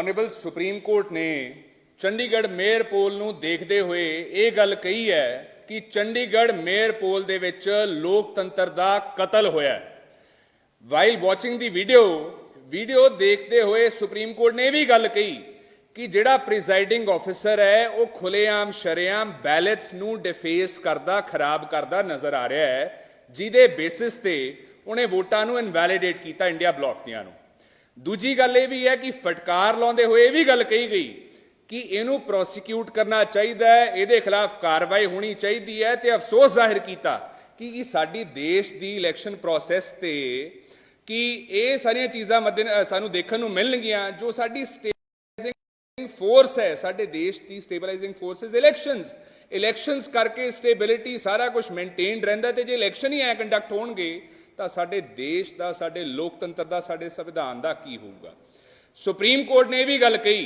Honourable supreme court ਨੇ Chandigarh mayor ਪੋਲ ਨੂੰ ਦੇਖਦੇ ਹੋਏ ਇਹ ਗੱਲ ਕਹੀ ਹੈ ਕਿ ਚੰਡੀਗੜ੍ਹ ਮੇਅਰ ਪੋਲ ਦੇ ਵਿੱਚ ਲੋਕਤੰਤਰ ਦਾ ਕਤਲ ਹੋਇਆ ਹੈ। While watching the video video ਦੇਖਦੇ ਹੋਏ ਸੁਪਰੀਮ ਕੋਰਟ ਨੇ ਇਹ ਵੀ ਗੱਲ ਕਹੀ ਕਿ ਜਿਹੜਾ ਪ੍ਰੀਜ਼ਾਈਡਿੰਗ ਆਫੀਸਰ ਹੈ, ਉਹ ਖੁੱਲੇਆਮ ਸ਼ਰੇਆਮ ਬੈਲਟਸ ਨੂੰ ਡਿਫੇਸ ਕਰਦਾ, ਖਰਾਬ ਕਰਦਾ ਨਜ਼ਰ ਆ ਰਿਹਾ ਹੈ, ਜਿਹਦੇ ਬੇਸਿਸ ਤੇ ਉਹਨੇ ਵੋਟਾਂ ਨੂੰ ਇਨਵੈਲੀਡੇਟ ਕੀਤਾ ਇੰਡੀਆ ਬਲੌਕ ਦੀਆਂ ਨੂੰ। ਦੂਜੀ ਗੱਲ ਇਹ ਵੀ ਹੈ ਕਿ ਫਟਕਾਰ ਲਾਉਂਦੇ ਹੋਏ ਇਹ ਵੀ ਗੱਲ ਕਹੀ ਗਈ ਕਿ ਇਹਨੂੰ ਪ੍ਰੋਸੀਕਿਊਟ ਕਰਨਾ ਚਾਹੀਦਾ ਹੈ, ਇਹਦੇ ਖਿਲਾਫ ਕਾਰਵਾਈ ਹੋਣੀ ਚਾਹੀਦੀ ਹੈ ਤੇ ਅਫਸੋਸ ਜ਼ਾਹਿਰ ਕੀਤਾ ਕਿ ਸਾਡੀ ਦੇਸ਼ ਦੀ ਇਲੈਕਸ਼ਨ ਪ੍ਰੋਸੈਸ ਤੇ ਕਿ ਇਹ ਸਾਰੀਆਂ ਚੀਜ਼ਾਂ ਮੱਦੇ ਸਾਨੂੰ ਦੇਖਣ ਨੂੰ ਮਿਲਣਗੀਆਂ, ਜੋ ਸਾਡੀ ਸਟੇਬਲਾਈਜ਼ਿੰਗ ਫੋਰਸ ਹੈ, ਸਾਡੇ ਦੇਸ਼ ਦੀ stabilising force is elections elections ਕਰਕੇ ਸਟੇਬਿਲਿਟੀ ਸਾਰਾ ਕੁਝ ਮੇਨਟੇਨਡ ਰਹਿੰਦਾ ਤੇ ਜੇ ਇਲੈਕਸ਼ਨ ਹੀ ਐ ਕੰਡਕਟ ਹੋਣਗੇ ਤਾਂ ਸਾਡੇ ਦੇਸ਼ ਦਾ, ਸਾਡੇ ਲੋਕਤੰਤਰ ਦਾ, ਸਾਡੇ ਸੰਵਿਧਾਨ ਦਾ ਕੀ ਹੋਊਗਾ? ਸੁਪਰੀਮ ਕੋਰਟ ਨੇ ਇਹ ਵੀ ਗੱਲ ਕਹੀ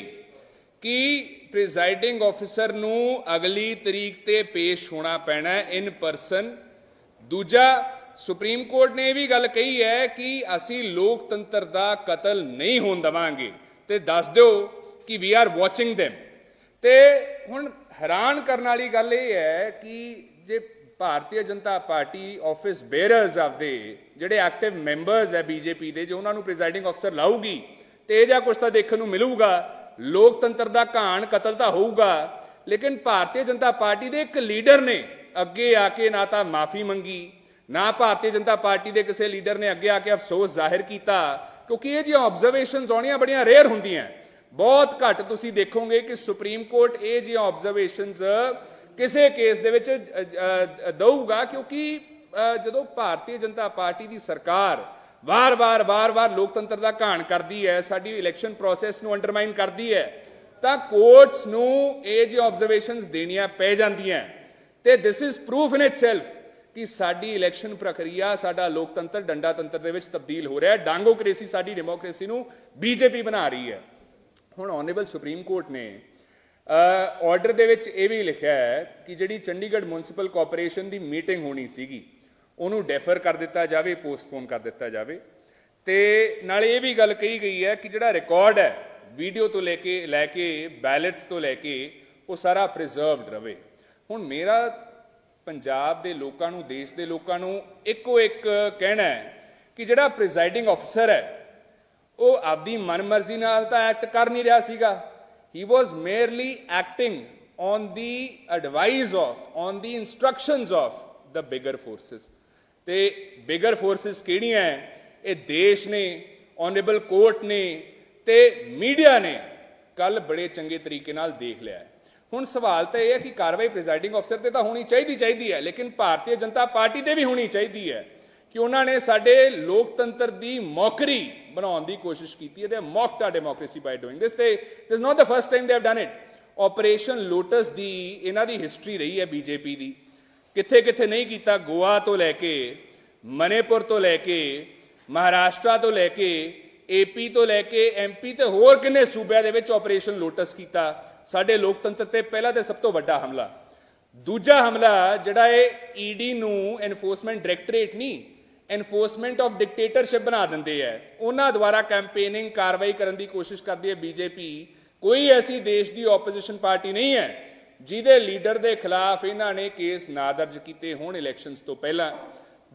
ਕਿ ਪ੍ਰੀਜ਼ਾਈਡਿੰਗ ਆਫੀਸਰ ਨੂੰ ਅਗਲੀ ਤਰੀਕ ਤੇ ਪੇਸ਼ ਹੋਣਾ ਪੈਣਾ ਹੈ ਇਨ ਪਰਸਨ ਦੂਜਾ, ਸੁਪਰੀਮ ਕੋਰਟ ਨੇ ਇਹ ਵੀ ਗੱਲ ਕਹੀ ਹੈ ਕਿ ਅਸੀਂ ਲੋਕਤੰਤਰ ਦਾ ਕਤਲ ਨਹੀਂ ਹੋਣ ਦਵਾਂਗੇ। ਤੇ ਦੱਸ ਦਿਓ ਕਿ ਵੀ ਆਰ ਵਾਚਿੰਗ them ਤੇ ਹੁਣ ਹੈਰਾਨ ਕਰਨ ਵਾਲੀ ਗੱਲ ਇਹ ਹੈ ਕਿ ਜੇ ਭਾਰਤੀ ਜਨਤਾ ਪਾਰਟੀ ਆਫਿਸ ਬੇਅਰਰਸ ਆਪਦੇ ਜਿਹੜੇ ਐਕਟਿਵ ਮੈਂਬਰਸ ਹੈ ਬੀਜੇਪੀ ਦੇ, ਜੋ ਉਹਨਾਂ ਨੂੰ ਪ੍ਰੀਜ਼ਾਈਡਿੰਗ ਅਫਸਰ ਲਾਊਗੀ, ਤੇ ਇਹ ਜਾਂ ਕੁਝ ਤਾਂ ਦੇਖਣ ਨੂੰ ਮਿਲੂਗਾ। ਲੋਕਤੰਤਰ ਦਾ ਘਾਣ ਕਤਲ ਤਾਂ ਹੋਊਗਾ, ਲੇਕਿਨ ਭਾਰਤੀ ਜਨਤਾ ਪਾਰਟੀ ਦੇ ਇੱਕ ਲੀਡਰ ਨੇ ਅੱਗੇ ਆ ਕੇ ਨਾ ਤਾਂ ਮਾਫੀ ਮੰਗੀ, ਨਾ ਭਾਰਤੀ ਜਨਤਾ ਪਾਰਟੀ ਦੇ ਕਿਸੇ ਲੀਡਰ ਨੇ ਅੱਗੇ ਆ ਕੇ ਅਫਸੋਸ ਜ਼ਾਹਿਰ ਕੀਤਾ, ਕਿਉਂਕਿ ਇਹ ਜਿਹੀਆਂ ਆਬਜ਼ਰਵੇਸ਼ਨਸ ਆਉਣੀਆਂ ਬੜੀਆਂ ਰੇਅਰ ਹੁੰਦੀਆਂ। ਬਹੁਤ ਘੱਟ ਤੁਸੀਂ ਦੇਖੋਗੇ ਕਿ ਸੁਪਰੀਮ ਕੋਰਟ ਇਹ ਜਿਹੀਆਂ ਆਬਜ਼ਰਵੇਸ਼ਨਸ ਕਿਸੇ ਕੇਸ ਦੇ ਵਿੱਚ ਦਊਗਾ ਕਿਉਂਕਿ ਜਦੋਂ ਭਾਰਤੀ ਜਨਤਾ ਪਾਰਟੀ ਦੀ ਸਰਕਾਰ ਵਾਰ-ਵਾਰ ਵਾਰ-ਵਾਰ ਲੋਕਤੰਤਰ ਦਾ ਘਾਣ ਕਰਦੀ ਹੈ, ਸਾਡੀ ਇਲੈਕਸ਼ਨ ਪ੍ਰੋਸੈਸ ਨੂੰ ਅੰਡਰਮਾਈਨ ਕਰਦੀ ਹੈ, ਤਾਂ ਕੋਰਟਸ ਨੂੰ ਇਹ ਜਿਹੀ ਆਬਜ਼ਰਵੇਸ਼ਨਸ ਦੇਣੀਆਂ ਪੈ ਜਾਂਦੀਆਂ ਤੇ this is proof in itself ਕਿ ਸਾਡੀ ਇਲੈਕਸ਼ਨ ਪ੍ਰਕਿਰਿਆ, ਸਾਡਾ ਲੋਕਤੰਤਰ ਡੰਡਾ ਤੰਤਰ ਦੇ ਵਿੱਚ ਤਬਦੀਲ ਹੋ ਰਿਹਾ ਹੈ। ਡਾਂਗੋਕ੍ਰੇਸੀ ਸਾਡੀ ਡੈਮੋਕ੍ਰੇਸੀ ਨੂੰ ਬੀਜੇਪੀ ਬਣਾ ਰਹੀ ਹੈ। ਹੁਣ ਆਨਰੇਬਲ ਸੁਪਰੀਮ ਕੋਰਟ ਨੇ ਆਰਡਰ ਦੇ ਵਿੱਚ ਇਹ ਵੀ ਲਿਖਿਆ ਹੈ ਕਿ ਜਿਹੜੀ ਚੰਡੀਗੜ੍ਹ ਮਿਊਨਿਸਪਲ ਕਾਰਪੋਰੇਸ਼ਨ ਦੀ ਮੀਟਿੰਗ ਹੋਣੀ ਸੀਗੀ, ਉਹਨੂੰ ਡੈਫਰ ਕਰ ਦਿੱਤਾ ਜਾਵੇ ਪੋਸਟਪੋਨ ਕਰ ਦਿੱਤਾ ਜਾਵੇ। ਤੇ ਨਾਲੇ ਇਹ ਵੀ ਗੱਲ ਕਹੀ ਗਈ ਹੈ ਕਿ ਜਿਹੜਾ ਰਿਕਾਰਡ ਹੈ ਵੀਡੀਓ ਤੋਂ ਲੈ ਕੇ ਲੈ ਕੇ ਬੈਲਟਸ ਤੋਂ ਲੈ ਕੇ, ਉਹ ਸਾਰਾ ਪ੍ਰੀਜ਼ਰਵਡ ਰਵੇ। ਹੁਣ ਮੇਰਾ ਪੰਜਾਬ ਦੇ ਲੋਕਾਂ ਨੂੰ, ਦੇਸ਼ ਦੇ ਲੋਕਾਂ ਨੂੰ ਇੱਕੋ ਇੱਕ ਕਹਿਣਾ ਹੈ ਕਿ ਜਿਹੜਾ ਪ੍ਰੀਜ਼ਾਈਡਿੰਗ ਅਫਸਰ ਹੈ, ਉਹ ਆਪਦੀ ਮਨਮਰਜ਼ੀ ਨਾਲ ਤਾਂ ਐਕਟ ਕਰ ਨਹੀਂ ਰਿਹਾ ਸੀਗਾ। He was merely acting on the advice of on the instructions of the bigger forces ਤੇ ਬਿਗਰ ਫੋਰਸਸ ਕਿਹੜੀਆਂ ਹੈ ਇਹ ਦੇਸ਼ ਨੇ ਆਨਰੇਬਲ ਕੋਰਟ ਨੇ ਤੇ ਮੀਡੀਆ ਨੇ ਕੱਲ ਬੜੇ ਚੰਗੇ ਤਰੀਕੇ ਨਾਲ ਦੇਖ ਲਿਆ ਹੁਣ ਸਵਾਲ ਤਾਂ ਇਹ ਹੈ ਕਿ ਕਾਰਵਾਈ ਪ੍ਰੀਜ਼ਾਈਡਿੰਗ ਅਫਸਰ ਤੇ ਤਾਂ ਹੋਣੀ ਚਾਹੀਦੀ ਚਾਹੀਦੀ ਹੈ ਲੇਕਿਨ ਭਾਰਤੀ ਜਨਤਾ ਪਾਰਟੀ ਤੇ ਵੀ ਹੋਣੀ ਚਾਹੀਦੀ ਹੈ ਕਿ ਉਹਨਾਂ ਨੇ ਸਾਡੇ ਲੋਕਤੰਤਰ ਦੀ ਮੌਕਰੀ ਬਣਾਉਣ ਦੀ ਕੋਸ਼ਿਸ਼ ਕੀਤੀ ਹੈ। ਦੇ ਮੌਕਡ ਆ ਡੈਮੋਕ੍ਰੇਸੀ ਬਾਈ ਡੂਇੰਗ ਦਿਸ ਤੇ this not the first time they have done it operation lotus ਦੀ, ਇਹਨਾਂ ਦੀ ਹਿਸਟਰੀ ਰਹੀ ਹੈ ਬੀਜੇਪੀ ਦੀ। ਕਿੱਥੇ ਕਿੱਥੇ ਨਹੀਂ ਕੀਤਾ, ਗੋਆ ਤੋਂ ਲੈ ਕੇ, ਮਨੀਪੁਰ ਤੋਂ ਲੈ ਕੇ, ਮਹਾਰਾਸ਼ਟਰ ਤੋਂ ਲੈ ਕੇ ਏਪੀ ਤੋਂ ਲੈ ਕੇ ਐਮਪੀ ਤੇ ਹੋਰ ਕਿੰਨੇ ਸੂਬਿਆਂ ਦੇ ਵਿੱਚ ਆਪਰੇਸ਼ਨ ਲੋਟਸ ਕੀਤਾ। ਸਾਡੇ ਲੋਕਤੰਤਰ ਤੇ ਪਹਿਲਾ ਤੇ ਸਭ ਤੋਂ ਵੱਡਾ ਹਮਲਾ। ਦੂਜਾ ਹਮਲਾ ਜਿਹੜਾ ਇਹ ਈਡੀ ਨੂੰ ਐਨਫੋਰਸਮੈਂਟ ਡਾਇਰੈਕਟੋਰੇਟ ਨਹੀਂ ਐਨਫੋਰਸਮੈਂਟ ਆਫ ਡਿਕਟੇਟਰਸ਼ਿਪ ਬਣਾ ਦਿੰਦੇ ਐ। ਉਹਨਾਂ ਦੁਆਰਾ ਕੈਂਪੇਨਿੰਗ ਕਾਰਵਾਈ ਕਰਨ ਦੀ ਕੋਸ਼ਿਸ਼ ਕਰਦੀ ਹੈ ਬੀਜੇਪੀ ਕੋਈ ਐਸੀ ਦੇਸ਼ ਦੀ ਆਪੋਜੀਸ਼ਨ ਪਾਰਟੀ ਨਹੀਂ ਹੈ ਜਿਹਦੇ ਲੀਡਰ ਦੇ ਖਿਲਾਫ ਇਹਨਾਂ ਨੇ ਕੇਸ ਨਾ ਦਰਜ ਕੀਤੇ ਹੋਣ ਇਲੈਕਸ਼ਨਸ ਤੋਂ ਪਹਿਲਾਂ।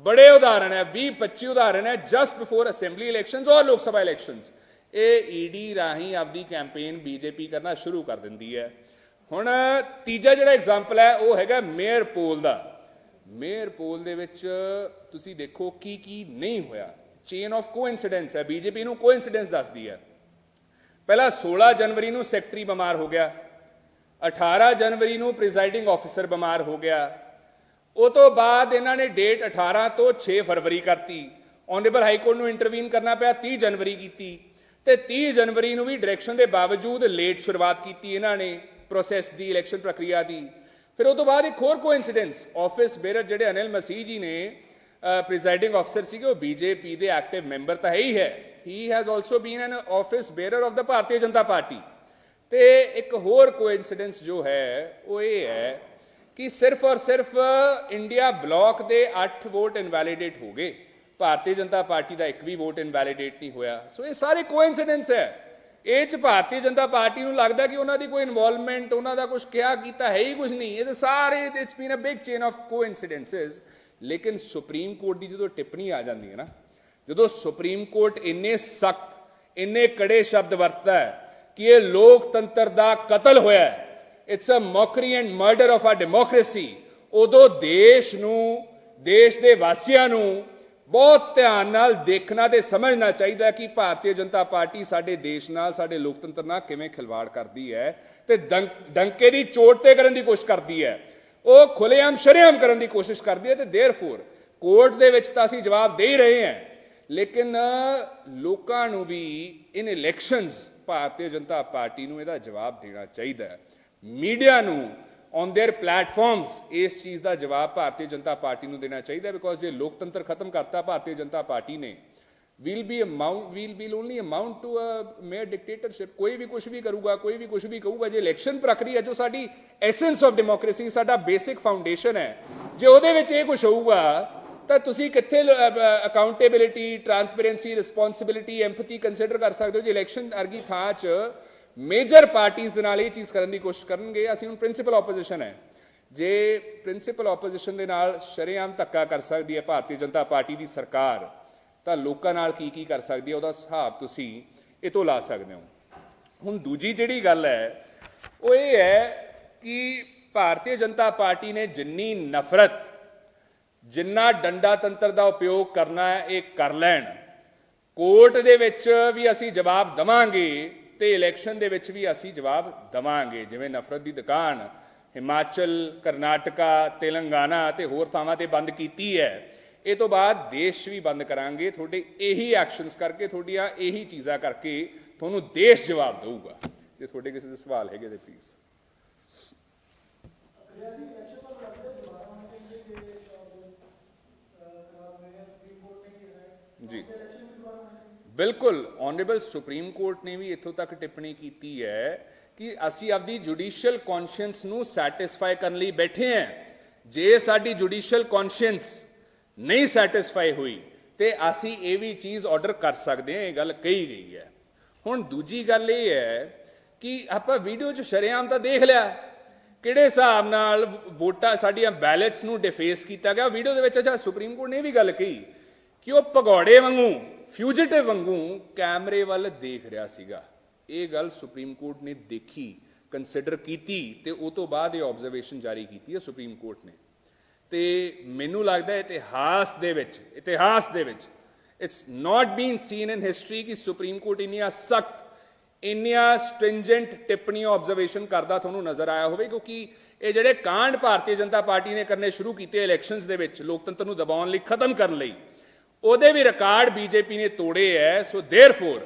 ਬੜੇ ਉਦਾਹਰਣ ਹੈ 20 25 ਉਦਾਹਰਣ ਹੈ ਜਸਟ ਬਿਫੋਰ ਅਸੈਂਬਲੀ ਇਲੈਕਸ਼ਨਸ ਔਰ ਲੋਕ ਸਭਾ ਇਲੈਕਸ਼ਨਸ ਇਹ ਈਡੀ ਰਾਹੀਂ ਆਪਦੀ ਕੈਂਪੇਨ ਬੀਜੇਪੀ ਕਰਨਾ ਸ਼ੁਰੂ ਕਰ ਦਿੰਦੀ ਹੈ ਹੁਣ ਤੀਜਾ ਜਿਹੜਾ ਐਗਜ਼ਾਮਪਲ ਹੈ ਉਹ ਹੈਗਾ ਮੇਅਰ ਪੋਲ ਦਾ। ਮੇਅਰ ਪੋਲ ਦੇ ਵਿੱਚ ਤੁਸੀਂ ਦੇਖੋ ਕੀ ਕੀ ਨਹੀਂ ਹੋਇਆ। ਚੇਨ ਆਫ ਕੋਇਨਸੀਡੈਂਸ ਹੈ। ਬੀਜੇਪੀ ਨੂੰ ਕੋਇਨਸੀਡੈਂਸ ਦੱਸਦੀ ਹੈ। ਪਹਿਲਾ 16 ਜਨਵਰੀ ਨੂੰ ਸੈਕਟਰੀ ਬਿਮਾਰ ਹੋ ਗਿਆ। 18 ਜਨਵਰੀ ਨੂੰ ਪ੍ਰੀਜ਼ਾਈਡਿੰਗ ਆਫੀਸਰ ਬਿਮਾਰ ਹੋ ਗਿਆ। ਉਹ ਤੋਂ ਬਾਅਦ ਇਹਨਾਂ ਨੇ ਡੇਟ 18 ਤੋਂ 6 ਫਰਵਰੀ ਕਰਤੀ। ਆਨਰੇਬਲ ਹਾਈ ਕੋਰਟ ਨੂੰ ਇੰਟਰਵੀਨ ਕਰਨਾ ਪਿਆ 30 ਜਨਵਰੀ ਕੀਤੀ। ਤੇ 30 ਜਨਵਰੀ ਨੂੰ ਵੀ ਡਾਇਰੈਕਸ਼ਨ ਦੇ ਬਾਵਜੂਦ ਲੇਟ ਸ਼ੁਰੂਆਤ ਕੀਤੀ ਇਹਨਾਂ ਨੇ ਪ੍ਰੋਸੈਸ ਦੀ ਇਲੈਕਸ਼ਨ ਪ੍ਰਕਿਰਿਆ ਦੀ। ਫਿਰ ਉਹ ਤੋਂ ਬਾਅਦ ਇੱਕ ਹੋਰ ਕੋਇਨਸੀਡੈਂਸ ਆਫਿਸ ਬੇਰਰ ਜਿਹੜੇ ਅਨਿਲ ਮਸੀਹ ਜੀ ਨੇ ਪ੍ਰੀਜ਼ਾਈਡਿੰਗ ਅਫਸਰ ਸੀਗੇ, ਉਹ ਬੀਜੇਪੀ ਦੇ ਐਕਟਿਵ ਮੈਂਬਰ ਤਾਂ ਹੈ ਹੀ ਹੈ। He has also been an office bearer of the Bharatiya Janata party. ਤੇ ਇੱਕ ਹੋਰ ਕੋਇਨਸੀਡੈਂਸ ਜੋ ਹੈ, ਉਹ ਇਹ ਹੈ ਕਿ ਸਿਰਫ ਔਰ ਸਿਰਫ ਇੰਡੀਆ ਬਲੌਕ ਦੇ 8 ਵੋਟ ਇਨਵੈਲਿਡੇਟ ਹੋ ਗਏ। ਭਾਰਤੀ ਜਨਤਾ ਪਾਰਟੀ ਦਾ ਇੱਕ ਵੀ ਵੋਟ ਇਨਵੈਲਿਡੇਟ ਨਹੀਂ ਹੋਇਆ। ਸੋ ਇਹ ਸਾਰੇ ਕੋਇਨਸੀਡੈਂਸ ਹੈ। ਇਹ ਚ ਭਾਰਤੀ ਜਨਤਾ ਪਾਰਟੀ ਨੂੰ ਲੱਗਦਾ ਕਿ ਉਹਨਾਂ ਦੀ ਕੋਈ ਇਨਵੋਲਵਮੈਂਟ ਉਹਨਾਂ ਦਾ ਕੁਝ ਕਿਹਾ ਕੀਤਾ ਹੈ ਹੀ ਕੁਝ ਨਹੀਂ। ਇਹ ਤਾਂ ਸਾਰੇ it's been a big chain of coincidences ਲੇਕਿਨ ਸੁਪਰੀਮ ਕੋਰਟ ਦੀ ਜਦੋਂ ਟਿੱਪਣੀ ਆ ਜਾਂਦੀ ਹੈ ਨਾ, ਜਦੋਂ ਸੁਪਰੀਮ ਕੋਰਟ ਇੰਨੇ ਸਖਤ, ਇੰਨੇ ਕੜੇ ਸ਼ਬਦ ਵਰਤਦਾ ਹੈ ਕਿ ਇਹ ਲੋਕਤੰਤਰ ਦਾ ਕਤਲ ਹੋਇਆ ਹੈ it's a mockery and murder of a democracy ਉਦੋਂ ਦੇਸ਼ ਨੂੰ, ਦੇਸ਼ ਦੇ ਵਾਸੀਆਂ ਨੂੰ ਬਹੁਤ ਧਿਆਨ ਨਾਲ ਦੇਖਣਾ ਤੇ ਸਮਝਣਾ ਚਾਹੀਦਾ ਕਿ ਭਾਰਤੀ ਜਨਤਾ ਪਾਰਟੀ ਸਾਡੇ ਦੇਸ਼ ਨਾਲ, ਸਾਡੇ ਲੋਕਤੰਤਰ ਨਾਲ ਕਿਵੇਂ ਖਿਲਵਾੜ ਕਰਦੀ ਹੈ ਤੇ ਡੰਕ- ਡੰਕੇ ਦੀ ਚੋਟ ਤੇ ਕਰਨ ਦੀ ਕੋਸ਼ਿਸ਼ ਕਰਦੀ ਹੈ। ਉਹ ਖੁੱਲੇਆਮ ਸ਼ਰੇਆਮ ਕਰਨ ਦੀ ਕੋਸ਼ਿਸ਼ ਕਰਦੀ ਹੈ ਤੇ ਦੇਅਰਫੋਰ ਕੋਰਟ ਦੇ ਵਿੱਚ ਤਾਂ ਅਸੀਂ ਜਵਾਬ ਦੇ ਹੀ ਰਹੇ ਹਾਂ। ਲੇਕਿਨ ਲੋਕਾਂ ਨੂੰ ਵੀ ਇਨ ਇਲੈਕਸ਼ਨਸ ਭਾਰਤੀ ਜਨਤਾ ਪਾਰਟੀ ਨੂੰ ਇਹਦਾ ਜਵਾਬ ਦੇਣਾ ਚਾਹੀਦਾ ਹੈ। ਮੀਡੀਆ ਨੂੰ ਔਨ देयर ਪਲੇਟਫਾਰਮਸ ਇਸ ਚੀਜ਼ ਦਾ ਜਵਾਬ ਭਾਰਤੀ ਜਨਤਾ ਪਾਰਟੀ ਨੂੰ ਦੇਣਾ ਚਾਹੀਦਾ ਬਿਕੋਜ਼ ਜੇ ਲੋਕਤੰਤਰ ਖਤਮ ਕਰਤਾ ਭਾਰਤੀ ਜਨਤਾ ਪਾਰਟੀ ਨੇ will be amount will will only amount to a mere dictatorship ਕੋਈ ਵੀ ਕੁਝ ਵੀ ਕਰੂਗਾ ਕੋਈ ਵੀ ਕੁਝ ਵੀ ਕਹੂਗਾ ਜੇ ਇਲੈਕਸ਼ਨ ਪ੍ਰਕਿਰਿਆ ਜੋ ਸਾਡੀ ਐਸੈਂਸ ਆਫ ਡੈਮੋਕ੍ਰੇਸੀ ਸਾਡਾ ਬੇਸਿਕ ਫਾਊਂਡੇਸ਼ਨ ਹੈ ਜੇ ਉਹਦੇ ਵਿੱਚ ਇਹ ਕੁਝ ਹੋਊਗਾ ਤਾਂ ਤੁਸੀਂ ਕਿੱਥੇ accountability transparency responsibility empathy consider ਕਰ ਸਕਦੇ ਹੋ ਜੇ ਇਲੈਕਸ਼ਨ ਅਰਗੀ ਥਾਂ 'ਚ ਮੇਜਰ ਪਾਰਟੀਆਂ ਦੇ ਨਾਲ ਇਹ ਚੀਜ਼ ਕਰਨ ਦੀ ਕੋਸ਼ਿਸ਼ ਕਰਨਗੇ, ਅਸੀਂ ਹੁਣ ਪ੍ਰਿੰਸੀਪਲ ਆਪੋਜੀਸ਼ਨ ਹੈ। ਜੇ ਪ੍ਰਿੰਸੀਪਲ ਆਪੋਜੀਸ਼ਨ ਦੇ ਨਾਲ ਸ਼ਰੇਆਮ ਧੱਕਾ ਕਰ ਸਕਦੀ ਹੈ ਭਾਰਤੀ ਜਨਤਾ ਪਾਰਟੀ ਦੀ ਸਰਕਾਰ, ਤਾਂ ਲੋਕਾਂ ਨਾਲ ਕੀ ਕੀ ਕਰ ਸਕਦੀ ਹੈ, ਉਹਦਾ ਹਿਸਾਬ ਤੁਸੀਂ ਇਹ ਤੋਂ ਲਾ ਸਕਦੇ ਹੋ। ਹੁਣ ਦੂਜੀ ਜਿਹੜੀ ਗੱਲ ਹੈ, ਉਹ ਇਹ ਹੈ ਕਿ ਭਾਰਤੀ ਜਨਤਾ ਪਾਰਟੀ ਨੇ ਜਿੰਨੀ ਨਫ਼ਰਤ, ਜਿੰਨਾ ਡੰਡਾ ਤੰਤਰ ਦਾ ਉਪਯੋਗ ਕਰਨਾ ਹੈ, ਇਹ ਕਰ ਲੈਣ। ਕੋਰਟ ਦੇ ਵਿੱਚ ਵੀ ਅਸੀਂ ਜਵਾਬ ਦਵਾਂਗੇ ਤੇ ਇਲੈਕਸ਼ਨ ਦੇ ਵਿੱਚ ਵੀ ਅਸੀਂ ਜਵਾਬ ਦਵਾਂਗੇ, ਜਿਵੇਂ ਨਫ਼ਰਤ ਦੀ ਦੁਕਾਨ, ਹਿਮਾਚਲ, ਕਰਨਾਟਕਾ, ਤੇਲੰਗਾਨਾ ਤੇ ਹੋਰ ਥਾਵਾਂ ਤੇ ਬੰਦ ਕੀਤੀ ਹੈ। ਇਹ ਤੋਂ ਬਾਅਦ ਦੇਸ਼ ਵੀ ਬੰਦ ਕਰਾਂਗੇ। ਤੁਹਾਡੇ ਇਹੀ ਐਕਸ਼ਨਸ ਕਰਕੇ, ਤੁਹਾਡੀਆਂ ਇਹੀ ਚੀਜ਼ਾਂ ਕਰਕੇ ਤੁਹਾਨੂੰ ਦੇਸ਼ ਜਵਾਬ ਦੇਊਗਾ। ਜੇ ਤੁਹਾਡੇ ਕਿਸੇ ਦੇ ਸਵਾਲ ਹੈਗੇ ਤੇ ਪਲੀਜ਼ ਜੀ। ਬਿਲਕੁਲ ਆਨਰੇਬਲ ਸੁਪਰੀਮ ਕੋਰਟ ਨੇ ਵੀ ਇੱਥੋਂ ਤੱਕ ਟਿੱਪਣੀ ਕੀਤੀ ਹੈ ਕਿ ਅਸੀਂ ਆਪਦੀ ਜੁਡੀਸ਼ੀਅਲ ਕੌਨਸ਼ੀਅੰਸ ਨੂੰ ਸੈਟੀਸਫਾਈ ਕਰਨ ਲਈ ਬੈਠੇ ਹਾਂ। ਜੇ ਸਾਡੀ ਜੁਡੀਸ਼ੀਅਲ ਕੌਨਸ਼ੀਅੰਸ ਨਹੀਂ ਸੈਟੀਸਫਾਈ ਹੋਈ, ਤੇ ਅਸੀਂ ਇਹ ਵੀ ਚੀਜ਼ ਆਰਡਰ ਕਰ ਸਕਦੇ ਹਾਂ, ਇਹ ਗੱਲ ਕਹੀ ਗਈ ਹੈ। ਹੁਣ ਦੂਜੀ ਗੱਲ ਇਹ ਹੈ ਕਿ ਆਪਾਂ ਵੀਡੀਓ 'ਚ ਸ਼ਰੇਆਮ ਤਾਂ ਦੇਖ ਲਿਆ, ਕਿਹੜੇ ਹਿਸਾਬ ਨਾਲ ਵੋਟਾਂ ਸਾਡੀਆਂ ਬੈਲਟਸ ਨੂੰ ਡਿਫੇਸ ਕੀਤਾ ਗਿਆ। ਵੀਡੀਓ ਦੇ ਵਿੱਚ ਅੱਛਾ ਸੁਪਰੀਮ ਕੋਰਟ ਨੇ ਇਹ ਵੀ ਗੱਲ ਕਹੀ ਕਿ ਉਹ ਭਗੌੜੇ ਵਾਂਗੂ ਫਿਊਜੀਟਿਵ ਵਾਂਗੂ ਕੈਮਰੇ ਵੱਲ ਦੇਖ ਰਿਹਾ ਸੀਗਾ। ਇਹ ਗੱਲ ਸੁਪਰੀਮ ਕੋਰਟ ਨੇ ਦੇਖੀ ਕੰਸੀਡਰ ਕੀਤੀ ਤੇ ਉਹ ਤੋਂ ਬਾਅਦ ਇਹ ਆਬਜ਼ਰਵੇਸ਼ਨ ਜਾਰੀ ਕੀਤੀ ਹੈ ਸੁਪਰੀਮ ਕੋਰਟ ਨੇ। ਤੇ ਮੈਨੂੰ ਲੱਗਦਾ ਹੈ ਇਤਿਹਾਸ ਦੇ ਵਿੱਚ, ਇਤਿਹਾਸ ਦੇ ਵਿੱਚ it's not been seen in history ਕਿ ਸੁਪਰੀਮ ਕੋਰਟ ਇੰਨੀਆਂ ਸਖਤ, ਇੰਨੀਆਂ ਸਟ੍ਰਿੰਜੈਂਟ ਟਿੱਪਣੀਆਂ ਆਬਜ਼ਰਵੇਸ਼ਨ ਕਰਦਾ ਤੁਹਾਨੂੰ ਨਜ਼ਰ ਆਇਆ ਹੋਵੇ ਕਿਉਂਕਿ ਇਹ ਜਿਹੜੇ ਕਾਂਡ ਭਾਰਤੀ ਜਨਤਾ ਪਾਰਟੀ ਨੇ ਕਰਨੇ ਸ਼ੁਰੂ ਕੀਤੇ ਇਲੈਕਸ਼ਨਸ ਦੇ ਵਿੱਚ ਲੋਕਤੰਤਰ ਨੂੰ ਦਬਾਉਣ ਲਈ, ਖਤਮ ਕਰਨ ਲਈ। ਉਹਦੇ ਵੀ ਰਿਕਾਰਡ ਬੀਜੇਪੀ ਨੇ ਤੋੜੇ ਐ ਸੋ देयरफॉर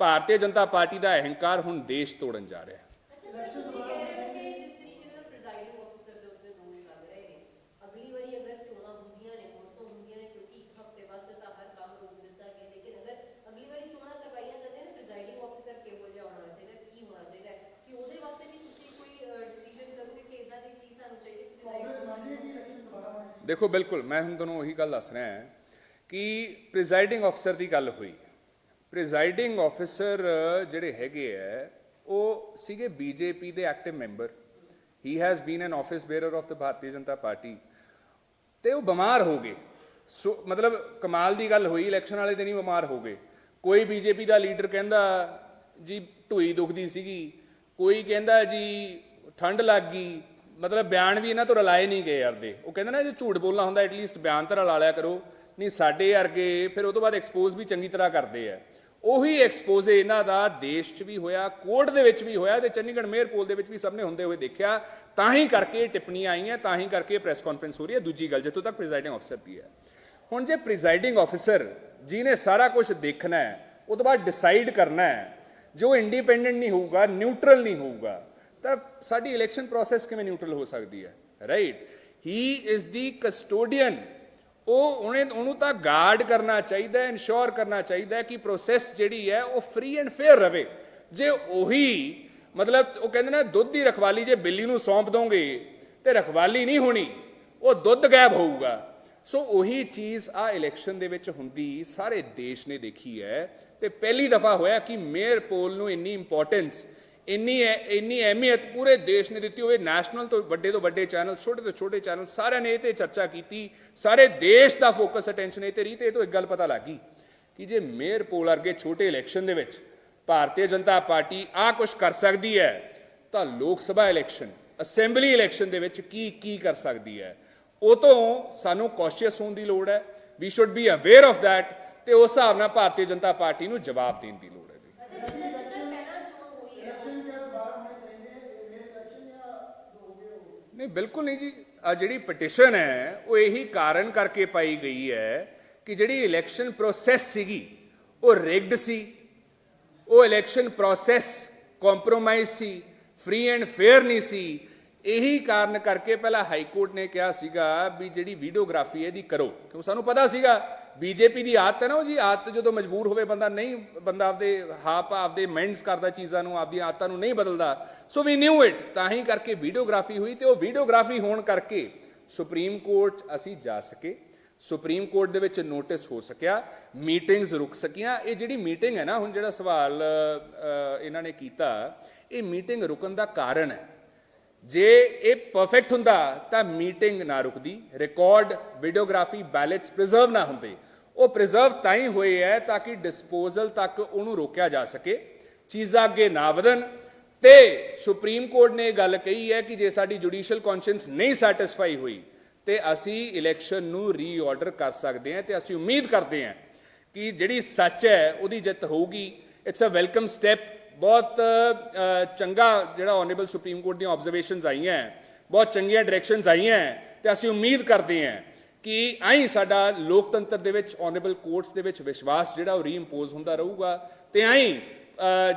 ਭਾਰਤੀ ਜਨਤਾ ਪਾਰਟੀ ਦਾ ਅਹੰਕਾਰ ਹੁਣ ਦੇਸ਼ ਤੋੜਨ ਜਾ ਰਿਹਾ ਹੈ ਅੱਛਾ ਸਰ ਤੁਸੀਂ ਕਹਿ ਰਹੇ ਹੋ ਕਿ ਜਿਸ ਤਰੀਕੇ ਨਾਲ ਪ੍ਰੀਜ਼ਾਈਡਿੰਗ ਆਫੀਸਰ ਦੇ ਉੱਤੇ ਦੋਸ਼ ਲੱਗ ਰਹੇ ਨੇ ਅਗਲੀ ਵਾਰੀ ਅਗਰ ਚੋਣਾਂ ਹੁੰਦੀਆਂ ਨੇ ਹੁਣ ਤੋਂ ਹੁੰਦੀਆਂ ਨੇ ਕਿਉਂਕਿ ਇੱਕ ਹਫ਼ਤੇ ਵਾਸਤੇ ਤਾਂ ਹਰ ਕੰਮ ਰੋਕ ਦਿੱਤਾ ਗਿਆ ਲੇਕਿਨ ਅਗਰ ਅਗਲੀ ਵਾਰੀ ਚੋਣਾਂ ਕਰਵਾਈਆਂ ਜਾਂਦੀਆਂ ਨੇ ਪ੍ਰੀਜ਼ਾਈਡਿੰਗ ਆਫੀਸਰ ਕਿਹੋ ਜਿਹਾ ਹੋਣਾ ਚਾਹੀਦਾ ਕੀ ਹੋਣਾ ਚਾਹੀਦਾ ਹੈ? ਕਿ ਉਹਦੇ ਵਾਸਤੇ ਵੀ ਤੁਸੀਂ ਕੋਈ ਡਿਸੀਜਨ ਕਰੋਗੇ ਕਿ ਇਦਾਂ ਦੀ ਚੀਜ਼ ਸਾਨੂੰ ਚਾਹੀਦੀ ਪ੍ਰੀਜ਼ਾਈਡਿੰਗ ਦੇਖੋ ਬਿਲਕੁਲ ਮੈਂ ਹੁਣ ਤੁਹਾਨੂੰ ਉਹੀ ਗੱਲ ਦੱਸ ਰਿਹਾ ਹਾਂ ਕਿ ਪ੍ਰੀਜ਼ਾਈਡਿੰਗ ਅਫਸਰ ਦੀ ਗੱਲ ਹੋਈ। ਪ੍ਰੀਜ਼ਾਈਡਿੰਗ ਅਫਸਰ ਜਿਹੜੇ ਹੈਗੇ ਆ ਉਹ ਸੀਗੇ ਬੀਜੇਪੀ ਦੇ active member he has been an office bearer of the Bharatiya Janata party ਤੇ ਉਹ ਬਿਮਾਰ ਹੋ ਗਏ। ਸੋ ਮਤਲਬ ਕਮਾਲ ਦੀ ਗੱਲ ਹੋਈ ਇਲੈਕਸ਼ਨ ਵਾਲੇ ਦਿਨ ਹੀ ਬਿਮਾਰ ਹੋ ਗਏ। ਕੋਈ ਬੀਜੇਪੀ ਦਾ ਲੀਡਰ ਕਹਿੰਦਾ, ਜੀ, ਢੂਈ ਦੁਖਦੀ ਸੀਗੀ। ਕੋਈ ਕਹਿੰਦਾ, ਜੀ ਠੰਡ ਲੱਗ ਗਈ। ਮਤਲਬ ਬਿਆਨ ਵੀ ਇਹਨਾਂ ਤੋਂ ਰਲਾਏ ਨਹੀਂ ਗਏ ਆਪਦੇ। ਉਹ ਕਹਿੰਦੇ ਨਾ, ਜੇ ਝੂਠ ਬੋਲਣਾ ਹੁੰਦਾ ਐਟਲੀਸਟ ਬਿਆਨ ਤਾਂ ਰਲਾ ਲਿਆ ਕਰੋ। ਨਹੀਂ, ਸਾਡੇ ਵਰਗੇ ਫਿਰ ਉਹ ਤੋਂ ਬਾਅਦ ਐਕਸਪੋਜ਼ ਵੀ ਚੰਗੀ ਤਰ੍ਹਾਂ ਕਰਦੇ ਆ। ਉਹੀ ਐਕਸਪੋਜ਼ੇ ਇਹਨਾਂ ਦਾ ਦੇਸ਼ 'ਚ ਵੀ ਹੋਇਆ, ਕੋਰਟ ਦੇ ਵਿੱਚ ਵੀ ਹੋਇਆ ਤੇ ਚੰਡੀਗੜ੍ਹ ਮੇਅਰ ਪੋਲ ਦੇ ਵਿੱਚ ਵੀ ਸਭ ਨੇ ਹੁੰਦੇ ਹੋਏ ਦੇਖਿਆ। ਤਾਂ ਹੀ ਕਰਕੇ ਇਹ ਟਿੱਪਣੀਆਂ ਆਈਆਂ, ਤਾਂ ਹੀ ਕਰਕੇ ਪ੍ਰੈਸ ਕਾਨਫਰੰਸ ਹੋ ਰਹੀ ਹੈ। ਦੂਜੀ ਗੱਲ, ਜਿੱਥੋਂ ਤੱਕ ਪ੍ਰੀਜ਼ਾਈਡਿੰਗ ਅਫਸਰ ਦੀ ਹੈ। ਹੁਣ ਜੇ ਪ੍ਰੀਜ਼ਾਈਡਿੰਗ ਅਫਸਰ ਜਿਹਨੇ ਸਾਰਾ ਕੁਝ ਦੇਖਣਾ ਹੈ, ਉਹ ਤੋਂ ਬਾਅਦ ਡਿਸਾਈਡ ਕਰਨਾ ਹੈ, ਜੋ ਇੰਡੀਪੈਂਡੈਂਟ ਨਹੀਂ ਹੋਊਗਾ ਨਿਊਟਰਲ ਨਹੀਂ ਹੋਊਗਾ, ਤਾਂ ਸਾਡੀ ਇਲੈਕਸ਼ਨ ਪ੍ਰੋਸੈਸ ਕਿਵੇਂ ਨਿਊਟਰਲ ਹੋ ਸਕਦੀ ਹੈ? Right he is the custodian ਉਹ ਉਹਨੇ ਉਹਨੂੰ ਤਾਂ ਗਾਰਡ ਕਰਨਾ ਚਾਹੀਦਾ ਹੈ ਇਨਸ਼ੋਰ ਕਰਨਾ ਚਾਹੀਦਾ ਹੈ ਕਿ ਪ੍ਰੋਸੈਸ ਜਿਹੜੀ ਹੈ ਉਹ ਫ੍ਰੀ ਐਂਡ ਫੇਅਰ ਰਵੇ ਜੇ ਉਹੀ ਮਤਲਬ ਉਹ ਕਹਿੰਦੇ ਨਾ ਦੁੱਧ ਦੀ ਰਖਵਾਲੀ ਜੇ ਬਿੱਲੀ ਨੂੰ ਸੌਂਪ ਦੋਗੇ ਤੇ ਰਖਵਾਲੀ ਨਹੀਂ ਹੋਣੀ, ਉਹ ਦੁੱਧ ਗਾਇਬ ਹੋਊਗਾ। ਸੋ ਉਹੀ ਚੀਜ਼ ਆ ਇਲੈਕਸ਼ਨ ਦੇ ਵਿੱਚ ਹੁੰਦੀ, ਸਾਰੇ ਦੇਸ਼ ਨੇ ਦੇਖੀ ਹੈ ਤੇ ਪਹਿਲੀ ਦਫਾ ਹੋਇਆ ਕਿ ਮੇਅਰ ਪੋਲ ਨੂੰ ਇੰਨੀ ਇੰਪੋਰਟੈਂਸ ਇੰਨੀ ਇੰਨੀ ਅਹਿਮੀਅਤ ਪੂਰੇ ਦੇਸ਼ ਨੇ ਦਿੱਤੀ ਹੋਵੇ ਨੈਸ਼ਨਲ ਤੋਂ ਵੱਡੇ ਤੋਂ ਵੱਡੇ ਚੈਨਲ ਛੋਟੇ ਤੋਂ ਛੋਟੇ ਚੈਨਲ ਸਾਰਿਆਂ ਨੇ ਇਹ ਤੇ ਚਰਚਾ ਕੀਤੀ, ਸਾਰੇ ਦੇਸ਼ ਦਾ ਫੋਕਸ ਅਟੈਂਸ਼ਨ ਇਹ ਤੇ ਰਹੀ ਤੇ ਇਹ ਤੋਂ ਇੱਕ ਗੱਲ ਪਤਾ ਲੱਗੀ ਕਿ ਜੇ ਮੇਅਰ ਪੋਲ ਵਰਗੇ ਛੋਟੇ ਇਲੈਕਸ਼ਨ ਦੇ ਵਿੱਚ ਭਾਰਤੀ ਜਨਤਾ ਪਾਰਟੀ ਆ ਕੁਝ ਕਰ ਸਕਦੀ ਹੈ ਤਾਂ ਲੋਕ ਸਭਾ ਇਲੈਕਸ਼ਨ ਅਸੈਂਬਲੀ ਇਲੈਕਸ਼ਨ ਦੇ ਵਿੱਚ ਕੀ ਕੀ ਕਰ ਸਕਦੀ ਹੈ ਉਹ ਤੋਂ ਸਾਨੂੰ ਕੌਸ਼ੀਅਸ ਹੋਣ ਦੀ ਲੋੜ ਹੈ we should be aware of that ਤੇ ਉਸ ਹਿਸਾਬ ਨਾਲ ਭਾਰਤੀ ਜਨਤਾ ਪਾਰਟੀ ਨੂੰ ਜਵਾਬ ਦੇਣ ਦੀ ਲੋੜ ਹੈ ਜੀ ਅੱਛਾ ਜਿਸ ਤਰ੍ਹਾਂ ਸਰ ਪਹਿਲਾਂ ਚੋਣ ਹੋਈ ਹੈ ਨਹੀਂ, ਬਿਲਕੁਲ ਨਹੀਂ ਜੀ। ਆ ਜਿਹੜੀ ਪਟੀਸ਼ਨ ਹੈ, ਉਹ ਇਹੀ ਕਾਰਨ ਕਰਕੇ ਪਾਈ ਗਈ ਹੈ ਕਿ ਜਿਹੜੀ ਇਲੈਕਸ਼ਨ ਪ੍ਰੋਸੈਸ ਸੀਗੀ, ਉਹ ਰਿਗਡ ਸੀ। ਉਹ ਇਲੈਕਸ਼ਨ ਪ੍ਰੋਸੈਸ ਕੰਪਰੋਮਾਈਜ਼ ਸੀ ਫ੍ਰੀ ਐਂਡ ਫੇਅਰ ਨਹੀਂ ਸੀ। ਇਹੀ ਕਾਰਨ ਕਰਕੇ ਪਹਿਲਾਂ ਹਾਈ ਕੋਰਟ ਨੇ ਕਿਹਾ ਸੀਗਾ ਵੀ ਜਿਹੜੀ ਵੀਡੀਓਗ੍ਰਾਫੀ ਇਹਦੀ ਕਰੋ। ਕਿਉਂ ਸਾਨੂੰ ਪਤਾ ਸੀਗਾ ਬੀਜੇਪੀ ਦੀ ਆਦਤ ਹੈ ਨਾ ਉਹ ਜੀ, ਆਦਤ ਜਦੋਂ ਮਜਬੂਰ ਹੋਵੇ ਬੰਦਾ, ਨਹੀਂ, ਬੰਦਾ ਆਪਦੇ ਹਾਪ ਆਪਦੇ ਮਾਈਂਡਸ ਕਰਦਾ ਚੀਜ਼ਾਂ ਨੂੰ, ਆਪਦੀਆਂ ਆਦਤਾਂ ਨੂੰ ਨਹੀਂ ਬਦਲਦਾ। ਸੋ ਵੀ ਨਿਊ ਇਟ ਤਾਂ ਹੀ ਕਰਕੇ ਵੀਡੀਓਗ੍ਰਾਫੀ ਹੋਈ ਤੇ ਉਹ ਵੀਡੀਓਗ੍ਰਾਫੀ ਹੋਣ ਕਰਕੇ ਸੁਪਰੀਮ ਕੋਰਟ ਅਸੀਂ ਜਾ ਸਕੇ। ਸੁਪਰੀਮ ਕੋਰਟ ਦੇ ਵਿੱਚ ਨੋਟਿਸ ਹੋ ਸਕਿਆ ਮੀਟਿੰਗਸ ਰੁਕ ਸਕੀਆਂ। ਇਹ ਜਿਹੜੀ ਮੀਟਿੰਗ ਹੈ ਨਾ, ਹੁਣ ਜਿਹੜਾ ਸਵਾਲ ਇਹਨਾਂ ਨੇ ਕੀਤਾ, ਇਹ ਮੀਟਿੰਗ ਰੁਕਣ ਦਾ ਕਾਰਨ ਹੈ। ਜੇ ਇਹ ਪਰਫੈਕਟ ਹੁੰਦਾ, ਤਾਂ ਮੀਟਿੰਗ ਨਾ ਰੁਕਦੀ ਰਿਕਾਰਡ ਵੀਡੀਓਗ੍ਰਾਫੀ ਬੈਲਟਸ ਪ੍ਰੀਜ਼ਰਵ ਨਾ ਹੁੰਦੇ। ਉਹ ਪ੍ਰੀਜ਼ਰਵ ਤਾਂ ਹੀ ਹੋਏ ਹੈ ਤਾਂ ਕਿ ਡਿਸਪੋਜ਼ਲ ਤੱਕ ਉਹਨੂੰ ਰੋਕਿਆ ਜਾ ਸਕੇ, ਚੀਜ਼ਾਂ ਅੱਗੇ ਨਾ ਵਧਣ। ਤੇ ਸੁਪਰੀਮ ਕੋਰਟ ਨੇ ਇਹ ਗੱਲ ਕਹੀ ਹੈ ਕਿ ਜੇ ਸਾਡੀ ਜੁਡੀਸ਼ੀਅਲ ਕੌਨਸ਼ੀਅੰਸ ਨਹੀਂ ਸੈਟੀਸਫਾਈ ਹੋਈ, ਤੇ ਅਸੀਂ ਇਲੈਕਸ਼ਨ ਨੂੰ ਰੀਆਰਡਰ ਕਰ ਸਕਦੇ ਹਾਂ ਤੇ ਅਸੀਂ ਉਮੀਦ ਕਰਦੇ ਹਾਂ ਕਿ ਜਿਹੜੀ ਸੱਚ ਹੈ ਉਹਦੀ ਜਿੱਤ ਹੋਊਗੀ। ਇਟਸ ਅ ਵੈਲਕਮ ਸਟੈਪ ਬਹੁਤ ਚੰਗਾ ਜਿਹੜਾ ਆਨਰੇਬਲ ਸੁਪਰੀਮ ਕੋਰਟ ਦੀਆਂ ਆਬਜ਼ਰਵੇਸ਼ਨਸ ਆਈਆਂ ਹੈ, ਬਹੁਤ ਚੰਗੀਆਂ ਡਾਇਰੈਕਸ਼ਨਸ ਆਈਆਂ ਹੈ ਤੇ ਅਸੀਂ ਉਮੀਦ ਕਰਦੇ ਹਾਂ ਕਿ ਆਈ ਸਾਡਾ ਲੋਕਤੰਤਰ ਦੇ ਵਿੱਚ ਆਨਰੇਬਲ ਕੋਰਟਸ ਦੇ ਵਿੱਚ ਵਿਸ਼ਵਾਸ ਜਿਹੜਾ ਉਹ ਰੀਇੰਪੋਜ਼ ਹੁੰਦਾ ਰਹੂਗਾ ਤੇ ਆਈ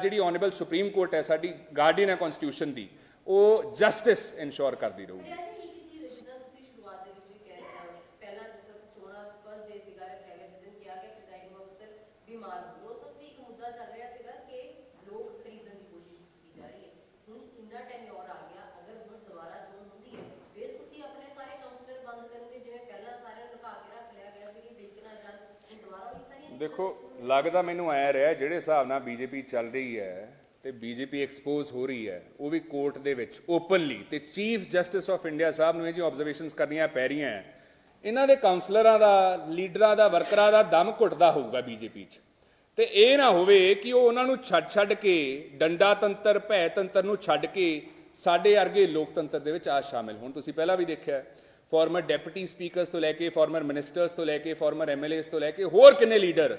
ਜਿਹੜੀ ਆਨਰੇਬਲ ਸੁਪਰੀਮ ਕੋਰਟ ਹੈ ਸਾਡੀ ਗਾਰਡੀਅਨ ਹੈ ਕਨਸਟੀਟਿਊਸ਼ਨ ਦੀ ਉਹ ਜਸਟਿਸ ਇਨਸ਼ੋਰ ਕਰਦੀ ਰਹੂਗੀ ਪਰ ਇਹ ਇੱਕ ਚੀਜ਼ ਹੈ ਜਿੱਦਾਂ ਤੁਸੀਂ ਸ਼ੁਰੂਆਤ ਦੇ ਵਿੱਚ ਵੀ ਕਹਿ ਰਹੇ ਹੋ ਪਹਿਲਾਂ ਜਿਸ ਵਕਤ ਚੋਣਾਂ ਫਸਟ ਡੇ ਸੀਗਾ ਰੱਖਿਆ ਗਿਆ ਜਿਸ ਦਿਨ ਕਿਹਾ ਗਿਆ ਪ੍ਰੀਜ਼ਾਈਡਿੰਗ ਅਫਸਰ ਬਿਮਾਰ ਹੋ ਉਹ ਤੱਕ ਵੀ ਇੱਕ ਮੁੱਦਾ ਚੱਲ ਰਿਹਾ ਸੀਗਾ ਕਿ ਲੋਕ ਖਰੀਦਣ ਦੀ ਕੋਸ਼ਿਸ਼ ਕੀਤੀ ਜਾ ਰਹੀ ਹੈ ਹੁਣ ਇੰਨਾ ਟੈਨਿਓਰ ਆ ਗਿਆ ਅਗਰ ਹੁਣ ਦੁਬਾਰਾ ਚੋਣ ਹੁੰਦੀ ਹੈ ਫਿਰ ਤੁਸੀਂ ਆਪਣੇ ਸਾਰੇ ਕਾਉਂਸਲਰ ਬੰਦ ਕਰੋਗੇ ਜਿਵੇਂ ਪਹਿਲਾਂ ਸਾਰਿਆਂ ਨੂੰ ਲੁਕਾ ਕੇ ਰੱਖ ਲਿਆ ਗਿਆ ਸੀ ਕਿ ਵੇਚ ਨਾ ਜਾਣ ਹੁਣ ਦੁਬਾਰਾ ਉਹੀ ਸਾਰੀਆਂ ਦੇਖੋ, ਲੱਗਦਾ ਮੈਨੂੰ ਆਇਆ ਰਿਹਾ, ਜਿਹੜੇ ਹਿਸਾਬ ਨਾਲ ਬੀਜੇਪੀ ਚੱਲ ਰਹੀ ਹੈ ਤੇ ਬੀਜੇਪੀ ਐਕਸਪੋਜ਼ ਹੋ ਰਹੀ ਹੈ, ਉਹ ਵੀ ਕੋਰਟ ਦੇ ਵਿੱਚ ਓਪਨਲੀ ਤੇ ਚੀਫ ਜਸਟਿਸ ਆਫ ਇੰਡੀਆ ਸਾਹਿਬ ਨੂੰ ਇਹ ਜੀ ਆਬਜ਼ਰਵੇਸ਼ਨਸ ਕਰਨੀਆਂ ਪੈ ਰਹੀਆਂ ਹੈ। ਇਹਨਾਂ ਦੇ ਕਾਉਂਸਲਰਾਂ ਦਾ ਲੀਡਰਾਂ ਦਾ ਵਰਕਰਾਂ ਦਾ ਦਮ ਘੁੱਟਦਾ ਹੋਊਗਾ ਬੀਜੇਪੀ 'ਚ ਤੇ ਇਹ ਨਾ ਹੋਵੇ ਕਿ ਉਹ ਉਹਨਾਂ ਨੂੰ ਛੱਡ ਛੱਡ ਕੇ ਡੰਡਾ ਤੰਤਰ ਭੈ ਤੰਤਰ ਨੂੰ ਛੱਡ ਕੇ ਸਾਡੇ ਅਰਗੇ ਲੋਕਤੰਤਰ ਦੇ ਵਿੱਚ ਆ ਸ਼ਾਮਿਲ ਹੋਣ ਤੁਸੀਂ ਪਹਿਲਾਂ ਵੀ ਦੇਖਿਆ ਫਾਰਮਰ ਡਿਪਟੀ ਸਪੀਕਰਸ ਤੋਂ ਲੈ ਕੇ ਫਾਰਮਰ ਮਿਨਿਸਟਰਸ ਤੋਂ ਲੈ ਕੇ ਫਾਰਮਰ ਐਮਐਲਏਸ ਤੋਂ ਲੈ ਕੇ, ਹੋਰ ਕਿੰਨੇ ਲੀਡਰ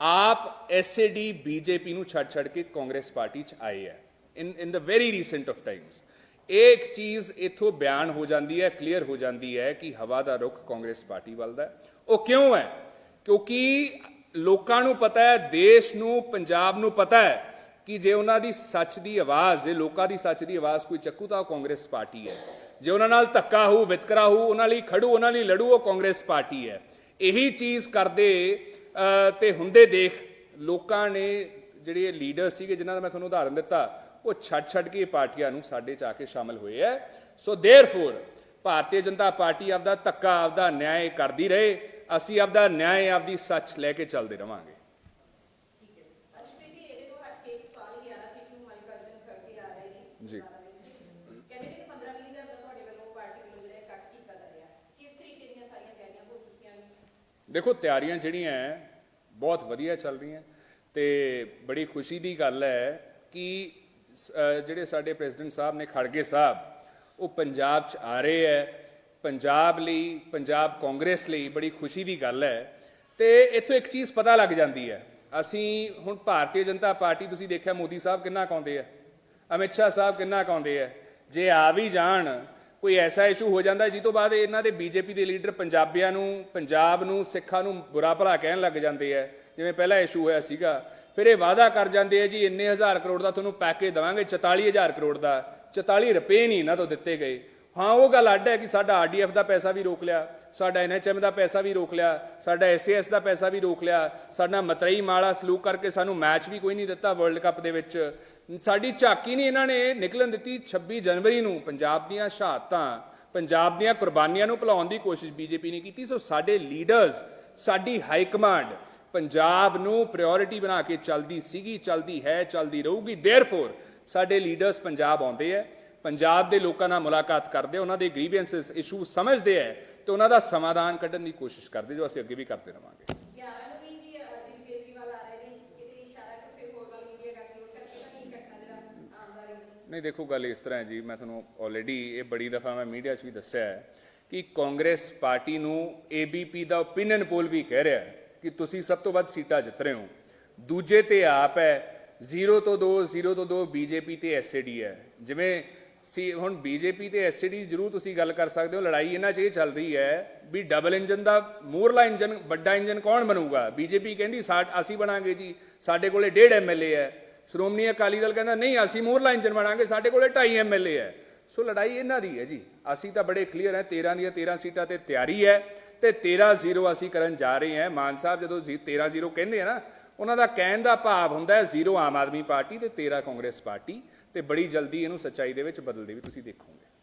ਆਪ ਐਸਏਡੀ ਬੀਜੇਪੀ ਨੂੰ ਛੱਡ ਛੱਡ ਕੇ ਕਾਂਗਰਸ ਪਾਰਟੀ 'ਚ ਆਏ ਹੈ in in the very recent of times ਇਹ ਇੱਕ ਚੀਜ਼ ਇਥੋਂ ਬਿਆਨ ਹੋ ਜਾਂਦੀ ਹੈ ਕਲੀਅਰ ਹੋ ਜਾਂਦੀ ਹੈ ਕਿ ਹਵਾ ਦਾ ਰੁਖ ਕਾਂਗਰਸ ਪਾਰਟੀ ਵੱਲ ਦਾ ਉਹ ਕਿਉਂ ਹੈ? ਕਿਉਂਕਿ ਲੋਕਾਂ ਨੂੰ ਪਤਾ ਹੈ, ਦੇਸ਼ ਨੂੰ, ਪੰਜਾਬ ਨੂੰ ਪਤਾ ਹੈ ਕਿ ਜੇ ਉਹਨਾਂ ਦੀ ਸੱਚ ਦੀ ਆਵਾਜ਼, ਜੇ ਲੋਕਾਂ ਦੀ ਸੱਚ ਦੀ ਆਵਾਜ਼ ਕੋਈ ਚੱਕੂ ਤਾਂ ਉਹ ਕਾਂਗਰਸ ਪਾਰਟੀ ਹੈ। ਜੇ ਉਹਨਾਂ ਨਾਲ ਧੱਕਾ ਹੋਊ ਵਿਤਕਰਾ ਹੋਊ ਉਹਨਾਂ ਲਈ ਖੜੂ ਉਹਨਾਂ ਲਈ ਲੜੂ ਉਹ ਕਾਂਗਰਸ ਪਾਰਟੀ ਹੈ। ਇਹੀ ਚੀਜ਼ ਕਰਦੇ ਤੇ ਹੁੰਦੇ ਦੇਖ ਲੋਕਾਂ ਨੇ ਜਿਹੜੇ ਲੀਡਰ ਸੀਗੇ ਜਿਨ੍ਹਾਂ ਦਾ ਮੈਂ ਤੁਹਾਨੂੰ ਉਦਾਹਰਨ ਦਿੱਤਾ ਉਹ ਛੱਡ ਛੱਡ ਕੇ ਪਾਰਟੀਆਂ ਨੂੰ ਸਾਡੇ ਚ ਆ ਕੇ ਸ਼ਾਮਲ ਹੋਏ ਐ ਸੋ ਦੇਅਰਫੋਰ ਭਾਰਤੀ ਜਨਤਾ ਪਾਰਟੀ ਆਪਦਾ ਧੱਕਾ ਆਪਦਾ ਨਿਆਂ ਕਰਦੀ ਰਹੇ ਅਸੀਂ ਆਪਦਾ ਨਿਆਂ ਆਪਦੀ ਸੱਚ ਲੈ ਕੇ ਚੱਲਦੇ ਰਵਾਂਗੇ। ਠੀਕ ਹੈ ਅਸ਼ਪ੍ਰੀਤ ਜੀ ਇਹਦੇ ਤੋਂ ਹਟ ਕੇ ਇੱਕ ਸਵਾਲ 11 ਤਰੀਕ ਨੂੰ ਮਲਿਕਾਰਜੁਨ ਖੜਗੇ ਆ ਰਹੇ ਨੇ ਜੀ। ਕਹਿੰਦੇ ਕਿ 15 20 ਹਜ਼ਾਰ ਦਾ ਤੁਹਾਡੇ ਵੱਲੋਂ ਪਾਰਟੀ ਵੱਲੋਂ ਜਿਹੜਾ ਇਹ ਕੱਟ ਕੀਤਾ ਜਾ ਰਿਹਾ ਕਿਸ ਤਰੀਕੇ ਦੀਆਂ ਸਾਰੀਆਂ ਤਿਆਰੀਆਂ ਹੋ ਚੁੱਕੀਆਂ ਨੇ ਦੇਖੋ, ਤਿਆਰੀਆਂ ਜਿਹੜੀਆਂ ਬਹੁਤ ਵਧੀਆ ਚੱਲ ਰਹੀਆਂ। ਤੇ ਬੜੀ ਖੁਸ਼ੀ ਦੀ ਗੱਲ ਹੈ ਕਿ ਜਿਹੜੇ ਸਾਡੇ ਪ੍ਰੈਜ਼ੀਡੈਂਟ ਸਾਹਿਬ ਨੇ, ਖੜਗੇ ਸਾਹਿਬ, ਉਹ ਪੰਜਾਬ 'ਚ ਆ ਰਹੇ ਹੈ ਪੰਜਾਬ ਲਈ, ਪੰਜਾਬ ਕਾਂਗਰਸ ਲਈ ਬੜੀ ਖੁਸ਼ੀ ਦੀ ਗੱਲ ਹੈ ਤੇ ਇੱਥੋਂ ਇੱਕ ਚੀਜ਼ ਪਤਾ ਲੱਗ ਜਾਂਦੀ ਹੈ ਅਸੀਂ ਹੁਣ ਭਾਰਤੀ ਜਨਤਾ ਪਾਰਟੀ, ਤੁਸੀਂ ਦੇਖਿਆ ਮੋਦੀ ਸਾਹਿਬ ਕਿੰਨਾ ਕਾਉਂਦੇ ਆ ਅਮਿਤ ਸ਼ਾਹ ਸਾਹਿਬ ਕਿੰਨਾ ਕਾਉਂਦੇ ਆ ਜੇ ਆ ਵੀ ਜਾਣ ਕੋਈ ਐਸਾ ਇਸ਼ੂ ਹੋ ਜਾਂਦਾ ਜਿਸ ਤੋਂ ਬਾਅਦ ਇਹਨਾਂ ਦੇ ਬੀਜੇਪੀ ਦੇ ਲੀਡਰ ਪੰਜਾਬੀਆਂ ਨੂੰ, ਪੰਜਾਬ ਨੂੰ, ਸਿੱਖਾਂ ਨੂੰ ਬੁਰਾ ਭਲਾ ਕਹਿਣ ਲੱਗ ਜਾਂਦੇ ਆ। ਜਿਵੇਂ ਪਹਿਲਾ ਇਸ਼ੂ ਹੋਇਆ ਸੀਗਾ। ਫਿਰ ਇਹ ਵਾਅਦਾ ਕਰ ਜਾਂਦੇ ਆ ਜੀ, ਇੰਨੇ ਹਜ਼ਾਰ ਕਰੋੜ ਦਾ ਤੁਹਾਨੂੰ ਪੈਕੇਜ ਦੇਵਾਂਗੇ 44000 ਕਰੋੜ ਦਾ। 44 ਰੁਪਏ ਨਹੀਂ ਇਹਨਾਂ ਤੋਂ ਦਿੱਤੇ ਗਏ। ਹਾਂ, ਉਹ ਗੱਲ ਅੱਡ ਹੈ ਕਿ ਸਾਡਾ ਆਰਡੀਐਫ ਦਾ ਪੈਸਾ ਵੀ ਰੋਕ ਲਿਆ, ਸਾਡਾ ਐਨਐਚਐਮ ਦਾ ਪੈਸਾ ਵੀ ਰੋਕ ਲਿਆ, ਸਾਡਾ ਐਸਏਐਸ ਦਾ ਪੈਸਾ ਵੀ ਰੋਕ ਲਿਆ, ਸਾਡਾ ਮਤਰੇਈ ਮਾਲਾ ਸਲੂਕ ਕਰਕੇ ਸਾਨੂੰ ਮੈਚ ਵੀ ਕੋਈ ਨਹੀਂ ਦਿੱਤਾ ਵਰਲਡ ਕੱਪ ਦੇ ਵਿੱਚ। ਸਾਡੀ ਝਾਕੀ ਨਹੀਂ ਇਹਨਾਂ ਨੇ ਨਿਕਲਣ ਦਿੱਤੀ 26 ਜਨਵਰੀ ਨੂੰ ਪੰਜਾਬ ਦੀਆਂ ਸ਼ਹਾਦਤਾਂ, ਪੰਜਾਬ ਦੀਆਂ ਕੁਰਬਾਨੀਆਂ ਨੂੰ ਭੁਲਾਉਣ ਦੀ ਕੋਸ਼ਿਸ਼ ਬੀਜੇਪੀ ਨੇ ਕੀਤੀ। ਸੋ ਸਾਡੇ ਲੀਡਰਸ, ਸਾਡੀ ਹਾਈ ਕਮਾਂਡ ਪੰਜਾਬ ਨੂੰ ਪ੍ਰਾਇੋਰਟੀ ਬਣਾ ਕੇ ਚੱਲਦੀ ਸੀਗੀ, ਚੱਲਦੀ ਹੈ, ਚੱਲਦੀ ਰਹੂਗੀ। ਥੈਰਫੋਰ ਸਾਡੇ ਲੀਡਰਸ ਪੰਜਾਬ ਆਉਂਦੇ ਐ ਪੰਜਾਬ ਦੇ ਲੋਕਾਂ ਨਾਲ ਮੁਲਾਕਾਤ ਕਰਦੇ ਉਹਨਾਂ ਦੇ ਗ੍ਰੀਵੈਂਸਸ ਇਸ਼ੂ ਸਮਝਦੇ ਹੈ ਤੇ ਉਹਨਾਂ ਦਾ ਸਮਾਧਾਨ ਕੱਢਣ ਦੀ ਕੋਸ਼ਿਸ਼ ਕਰਦੇ ਜੋ ਅਸੀਂ ਅੱਗੇ ਵੀ ਕਰਦੇ ਰਵਾਂਗੇ। 11 ਨੂੰ ਵੀ ਜੀ ਅਰਵਿੰਦ ਕੇਜਰੀਵਾਲ ਆ ਰਹੇ ਨੇ ਕਿਤੇ ਇਸ਼ਾਰਾ ਕਿਸੇ ਹੋਰ ਵੱਲ ਮੀਡੀਆ ਗੱਠਜੋੜ ਕਰਕੇ ਤਾਂ ਨਹੀਂ ਦੇਖੋ ਗੱਲ ਇਸ ਤਰ੍ਹਾਂ ਹੈ ਜੀ ਮੈਂ ਤੁਹਾਨੂੰ ਆਲਰੇਡੀ ਇਹ ਬੜੀ ਦਫਾ ਮੈਂ ਮੀਡੀਆ 'ਚ ਵੀ ਦੱਸਿਆ ਹੈ ਕਿ ਕਾਂਗਰਸ ਪਾਰਟੀ ਨੂੰ ਏਬੀਪੀ ਦਾ ਓਪੀਨੀਅਨ ਪੋਲ ਵੀ ਕਹਿ ਰਿਹਾ ਹੈ ਕਿ ਤੁਸੀਂ ਸਭ ਤੋਂ ਵੱਧ ਸੀਟਾਂ ਜਿੱਤ ਰਹੇ ਹੋ। ਦੂਜੇ ਤੇ ਆਪ ਹੈ 0 ਤੋਂ 2 0 ਤੋਂ 2 ਬੀਜੇਪੀ ਤੇ ਐਸਏਡੀ ਹੈ। ਜਿਵੇਂ ਸੀ, ਹੁਣ ਬੀਜੇਪੀ ਤੇ ਐਸਏਡੀ ਜ਼ਰੂਰ ਤੁਸੀਂ ਗੱਲ ਕਰ ਸਕਦੇ ਹੋ, ਲੜਾਈ ਇਹਨਾਂ 'ਚ ਇਹ ਚੱਲ ਰਹੀ ਹੈ ਵੀ ਡਬਲ ਇੰਜਨ ਦਾ ਮੂਰਲਾ ਇੰਜਨ ਵੱਡਾ ਇੰਜਨ ਕੌਣ ਬਣੂਗਾ? ਬੀਜੇਪੀ ਕਹਿੰਦੀ ਸਾਡ ਅਸੀਂ ਬਣਾਂਗੇ ਜੀ, ਸਾਡੇ ਕੋਲੇ 1.5 ਐਮਐਲਏ ਹੈ। ਸ਼੍ਰੋਮਣੀ ਅਕਾਲੀ ਦਲ ਕਹਿੰਦਾ, ਨਹੀਂ, ਅਸੀਂ ਮੂਰਲਾ ਇੰਜਨ ਬਣਾਂਗੇ, ਸਾਡੇ ਕੋਲੇ 2.5 ਐਮਐਲਏ ਹੈ। ਸੋ ਲੜਾਈ ਇਹਨਾਂ ਦੀ ਹੈ ਜੀ। ਅਸੀਂ ਤਾਂ ਬੜੇ ਕਲੀਅਰ ਹੈ 13 ਦੀਆਂ 13 ਸੀਟਾਂ ਤੇ ਤਿਆਰੀ ਹੈ ਤੇ 13-0 ਅਸੀਂ ਕਰਨ ਜਾ ਰਹੇ ਹਾਂ। ਮਾਨ ਸਾਹਿਬ ਜਦੋਂ 13-0 ਕਹਿੰਦੇ ਆ ਨਾ, ਉਹਨਾਂ ਦਾ ਕਹਿਣ ਦਾ ਭਾਵ ਹੁੰਦਾ ਹੈ 0 ਆਮ ਆਦਮੀ ਪਾਰਟੀ ਤੇ 13 ਕਾਂਗਰਸ ਪਾਰਟੀ। ਤੇ ਬੜੀ ਜਲਦੀ ਇਹਨੂੰ ਸੱਚਾਈ ਦੇ ਵਿੱਚ ਬਦਲਦੇ ਵੀ ਤੁਸੀਂ ਦੇਖੋਗੇ।